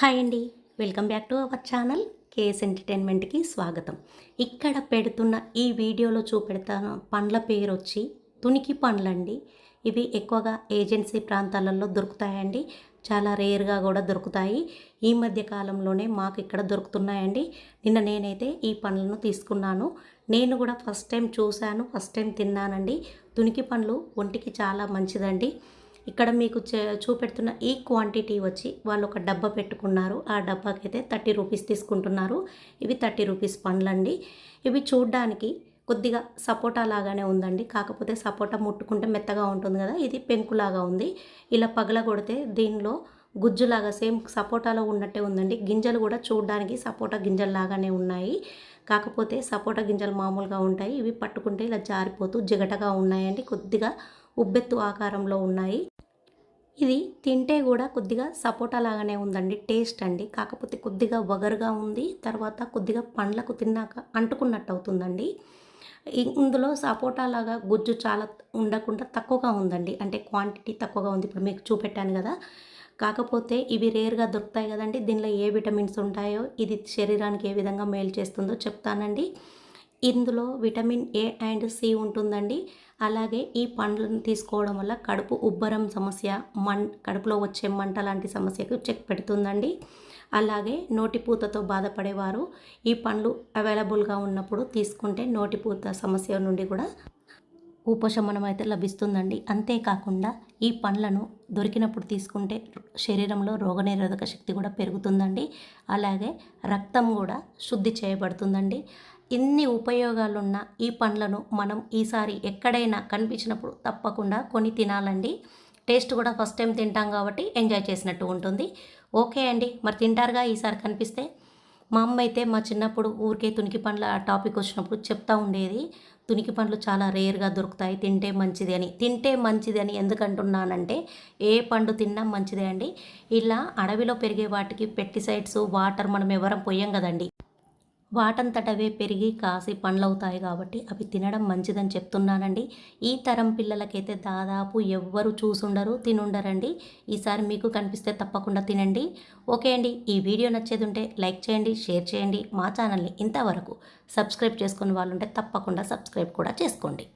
Hi అండి. Welcome back to our channel KS ఎంటర్టైన్మెంట్కి స్వాగతం. ఇక్కడ పెడుతున్న ఈ వీడియోలో చూపెడతాను పండ్ల పేరు వచ్చి తునికి పండ్లండి. ఇవి ఎక్కువగా ఏజెన్సీ ప్రాంతాలలో దొరుకుతాయండి. చాలా రేర్గా కూడా దొరుకుతాయి. ఈ మధ్య కాలంలోనే మాకు ఇక్కడ దొరుకుతున్నాయండి. నిన్న నేనైతే ఈ పండ్లను తీసుకున్నాను. నేను కూడా ఫస్ట్ టైం చూశాను ఫస్ట్ టైం తిన్నానండి. తునికి పండ్లు ఒంటికి చాలా మంచిదండి. ఇక్కడ మీకు చే- చూపెడుతున్న ఈ క్వాంటిటీ వచ్చి వాళ్ళు ఒక డబ్బా పెట్టుకున్నారు. ఆ డబ్బాకి అయితే థర్టీ రూపీస్ తీసుకుంటున్నారు. ఇవి థర్టీ రూపీస్ పండ్లండి. ఇవి చూడ్డానికి కొద్దిగా సపోటా లాగానే ఉందండి. కాకపోతే సపోటా ముట్టుకుంటే మెత్తగా ఉంటుంది కదా ఇది పెంకులాగా ఉంది. ఇలా పగల కొడితే దీనిలో గుజ్జులాగా సేమ్ సపోటాలో ఉన్నట్టే ఉందండి. గింజలు కూడా చూడడానికి సపోటా గింజలు లాగానే ఉన్నాయి. కాకపోతే సపోటా గింజలు మామూలుగా ఉంటాయి. ఇవి పట్టుకుంటే ఇలా జారిపోతూ జిగటగా ఉన్నాయండి. కొద్దిగా ఉబ్బెత్తు ఆకారంలో ఉన్నాయి. ఇది తింటే కూడా కొద్దిగా సపోటా లాగానే ఉందండి టేస్ట్ అండి. కాకపోతే కొద్దిగా వగరుగా ఉంది తర్వాత కొద్దిగా పండ్లకు తిన్నాక అంటుకున్నట్టు అవుతుందండి. ఇందులో సపోటా లాగా గుజ్జు చాలా ఉండకుండా తక్కువగా ఉందండి. అంటే క్వాంటిటీ తక్కువగా ఉంది. ఇప్పుడు మీకు చూపెట్టాను కదా. కాకపోతే ఇవి రేర్గా దొరుకుతాయి కదండి. దీనిలో ఏ విటమిన్స్ ఉంటాయో ఇది శరీరానికి ఏ విధంగా మేలు చేస్తుందో చెప్తానండి. ఇందులో విటమిన్ ఏ అండ్ సి ఉంటుందండి. అలాగే ఈ పండ్లను తీసుకోవడం వల్ల కడుపు ఉబ్బరం సమస్య మన్ కడుపులో వచ్చే మంట లాంటి సమస్యకు చెక్ పెడుతుందండి. అలాగే నోటిపూతతో బాధపడేవారు ఈ పండ్లు అవైలబుల్గా ఉన్నప్పుడు తీసుకుంటే నోటిపూత సమస్య నుండి కూడా ఉపశమనం అయితే లభిస్తుందండి. అంతేకాకుండా ఈ పండ్లను దొరికినప్పుడు తీసుకుంటే శరీరంలో రోగనిరోధక శక్తి కూడా పెరుగుతుందండి. అలాగే రక్తం కూడా శుద్ధి చేయబడుతుందండి. ఇన్ని ఉపయోగాలున్న ఈ పండ్లను మనం ఈసారి ఎక్కడైనా కనిపించినప్పుడు తప్పకుండా కొని తినాలండి. టేస్ట్ కూడా ఫస్ట్ టైం తింటాం కాబట్టి ఎంజాయ్ చేసినట్టు ఉంటుంది. ఓకే అండి. మరి తింటారుగా? ఈసారి కనిపిస్తే మా అమ్మ అయితే మా చిన్నప్పుడు ఊరికే తునికి పండ్ల టాపిక్ వచ్చినప్పుడు చెప్తా ఉండేది తునికి పండ్లు చాలా రేర్గా దొరుకుతాయి తింటే మంచిది అని. తింటే మంచిది అని ఎందుకంటున్నానంటే ఏ పండు తిన్నా మంచిదే అండి. ఇలా అడవిలో పెరిగే వాటికి పెస్టిసైడ్స్ వాటర్ మనం ఎవరం పోయాం కదండి. వాటంతటవే పెరిగి కాసి పండ్లవుతాయి కాబట్టి అవి తినడం మంచిదని చెప్తున్నానండి. ఈ తరం పిల్లలకైతే దాదాపు ఎవ్వరు చూసుండరు తినుండరండి. ఈసారి మీకు కనిపిస్తే తప్పకుండా తినండి. ఓకే అండి ఈ వీడియో నచ్చేది ఉంటే లైక్ చేయండి షేర్ చేయండి. మా ఛానల్ని ఇంతవరకు సబ్స్క్రైబ్ చేసుకున్న వాళ్ళు ఉంటే తప్పకుండా సబ్స్క్రైబ్ కూడా చేసుకోండి.